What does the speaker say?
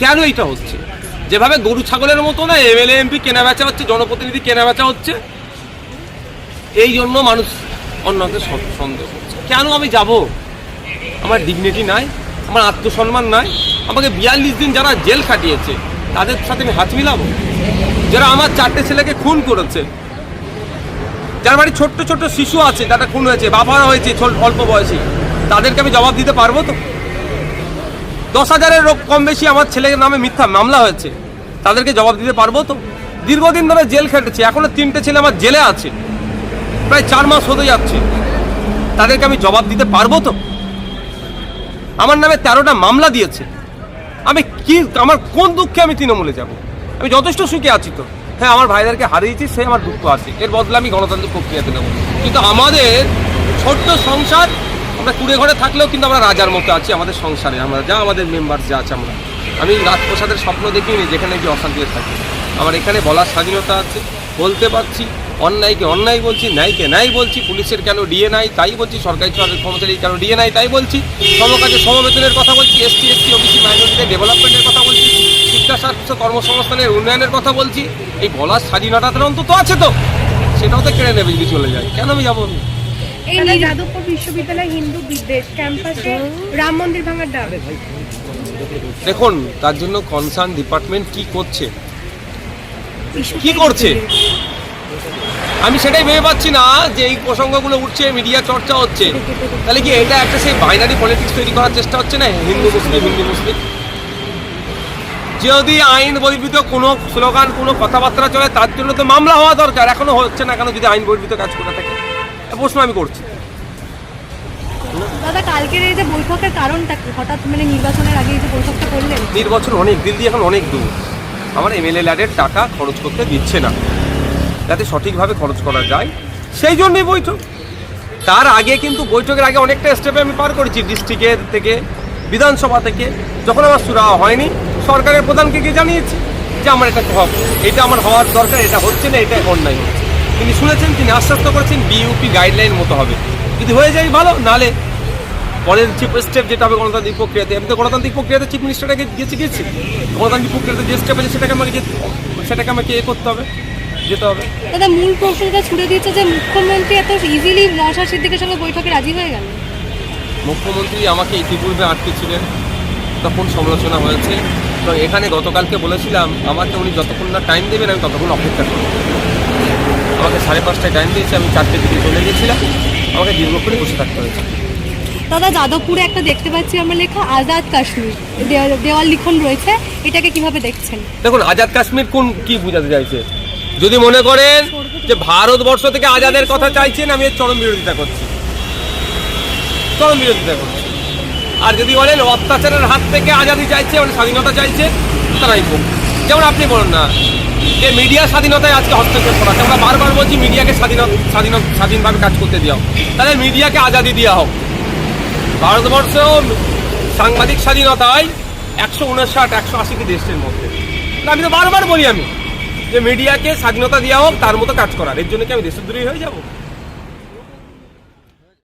কেন এইটা হচ্ছে? যেভাবে গরু ছাগলের মতো না এমএলএ এমপি কেনা বেচা হচ্ছে, জনপ্রতিনিধি কেনা বেচা হচ্ছে, এই জন্য মানুষ অন্যকে সন্দেহ করছে। কেন আমি যাব? আমার ডিগনিটি নাই, আমার আত্মসম্মান নাই, আমাকে বিয়াল্লিশ দিন যারা জেল খাটিয়েছে, তাদের সাথে আমি হাত মিলাবো? যারা আমার চারটে ছেলেকে খুন করেছে, যার বাড়ি ছোট্ট ছোট্ট শিশু আছে তারা খুন হয়েছে বাবারা হয়েছে অল্প বয়সী, তাদেরকে আমি জবাব দিতে পারব তো? দশ হাজারের কম বেশি আমার ছেলের নামে মিথ্যা মামলা হয়েছে। তাদেরকে জবাব দিতে পারব তো? দীর্ঘদিন ধরে জেল খেটেছি, এখনও তিনটে ছেলে আমার জেলে আছে। প্রায় চার মাস হতে যাচ্ছে। তাদেরকে আমি জবাব দিতে পারব তো? আমার নামে তেরোটা মামলা দিয়েছে। আমি কি, আমার কোন দুঃখে আমি তৃণমূলে যাব? আমি যথেষ্ট সুখে আছি তো। হ্যাঁ আমার ভাইদেরকে হারিয়েছি, সে আমার দুঃখ আছে। এর বদলে আমি গণতান্ত্রিক প্রক্রিয়াতে নেব। কিন্তু আমাদের ছোট্ট সংসার আমরা কুড়ে ঘরে থাকলেও কিন্তু আমরা রাজার মতো আছি আমাদের সংসারে। আমরা যা আমাদের মেম্বার যা আছে আমরা। আমি রাজপ্রসাদের স্বপ্ন দেখিনি যেখানে কি অশান্তিতে থাকি। আমার এখানে বলার স্বাধীনতা আছে, বলতে পারছি, অন্যায়কে অন্যায় বলছি, ন্যায়কে ন্যায় বলছি, পুলিশের কেন ডিএ নাই তাই বলছি, সরকারি কর্মচারী কেন ডিএ নাই তাই বলছি, সমকাজে সমবেতনের কথা বলছি এসটি এসটি, ওবিসি মাইনরিটিদের ডেভেলপমেন্টের কথা বলছি, শিক্ষা স্বাস্থ্য কর্মসংস্থানের উন্নয়নের কথা বলছি, এই বলার স্বাধীনতাটা অন্তত আছে তো। সেটাও তো কেড়ে নেবে যদি চলে যায়। কেন আমি যাব এই যাদবপুর বিশ্ববিদ্যালয় হিন্দু বিদ্বেষ ক্যাম্পাসে রাম মন্দির ভাঙার ডাক দেখুন তার জন্য কনসার্ন ডিপার্টমেন্ট কি করছে? কি করছে? আমি সেটাই ভেবে পাচ্ছি না যে এই প্রসঙ্গগুলো উঠছে মিডিয়া চর্চা হচ্ছে। তাহলে কি এটা একটা সেই বাইনারি পলিটিক্স তৈরি করার চেষ্টা হচ্ছে না হিন্দু মুসলিম হিন্দু মুসলিম? যদি আইন বহির্ভূত কোনো স্লোগান কোনো কথাবার্তা চলে তার জন্য তো মামলা হওয়া দরকার। এখনও হচ্ছে না কেন যদি আইন বহির্ভূত কাজ করে থাকে? প্রশ্ন আমি করছি। দাদা কালকের এই যে বৈঠকের কারণটা কি? হঠাৎ মানে নির্বাচনের আগে এই যে বৈঠকটা করলেন? নির্বাচন অনেক দিল্লি এখন অনেক দূর। আমার এমএলএ ল্যাডের টাকা খরচ করতে দিচ্ছে না। যাতে সঠিকভাবে খরচ করা যায়। সেই জন্যই বৈঠক। তার আগে কিন্তু বৈঠকের আগে অনেকটা স্টেপে আমি পার করেছি ডিস্ট্রিক্টের থেকে বিধানসভা থেকে। যখন আমার সুরা হয়নি সরকারের প্রধানকে গিয়ে জানিয়েছি যে আমার এটা এটা আমার হওয়ার দরকার এটা হচ্ছে না এটা অন্যায় হচ্ছে। তিনি শুনেছেন তিনি আশ্বস্ত করেছেন বিইউপি গাইডলাইন মতো হবে। যদি হয়ে যায় ভালো নালে পরের চিফ স্টেপ যেটা হবে গণতান্ত্রিক প্রক্রিয়াতে। আমি তো গণতান্ত্রিক প্রক্রিয়াতে চিফ মিনিস্টারকে গেছি গেছি গণতান্ত্রিক প্রক্রিয়াতে যে স্টেপ আছে সেটাকে আমাকে যেতে সেটাকে আমাকে এ করতে হবে যেতে হবে। দাদা মূল প্রশ্নটা ছুড়ে দিয়েছে যে মুখ্যমন্ত্রী এত ইজিলি নশা সিদ্দিকের সঙ্গে বৈঠকে রাজি হয়ে গেল। মুখ্যমন্ত্রী আমাকে ইতিপূর্বে আটকেছিলেন তখন সমালোচনা হয়েছে। তো এখানে গতকালকে বলেছিলাম আমাকে উনি যতক্ষণ না টাইম দেবেন আমি ততক্ষণ অপেক্ষা করব। আমাকে সাড়ে পাঁচটায় টাইম দিয়েছে আমি চারটে দিকে চলে গেছিলাম। আমাকে দীর্ঘক্ষণই বসে থাকতে হয়েছে। দাদা যাদবপুরে একটা দেখতে পাচ্ছি আমরা লেখা আজাদ কাশ্মীর। দেওয়াল- লিখন রয়েছে এটাকে কীভাবে দেখছেন? দেখুন আজাদ কাশ্মীর কোন কি বোঝাতে চাইছে? যদি মনে করেন যে ভারতবর্ষ থেকে আজাদের কথা চাইছেন আমি এর চরম বিরোধিতা করছি। চরম বিরোধিতা করছি। আর যদি বলেন অত্যাচারের হাত থেকে আজাদি চাইছে মানে স্বাধীনতা চাইছে তারাই হোক যেমন আপনি বলেন না, যে মিডিয়া স্বাধীনতায় আজকে হস্তক্ষেপ করা। আমরা বারবার বলছি মিডিয়াকে স্বাধীন স্বাধীন, স্বাধীনভাবে কাজ করতে দেওয়া হোক তাহলে মিডিয়াকে আজাদি দেওয়া হোক। ভারতবর্ষেও সাংবাদিক স্বাধীনতায় একশো উনষাট, একশো আশিটি দেশের মধ্যে। আমি তো বারবার বলি আমি যে মিডিয়াকে স্বাধীনতা দেওয়া হোক, তার মতো কাজ করার। এর জন্য কি আমি দেশদ্রোহী হয়ে যাব?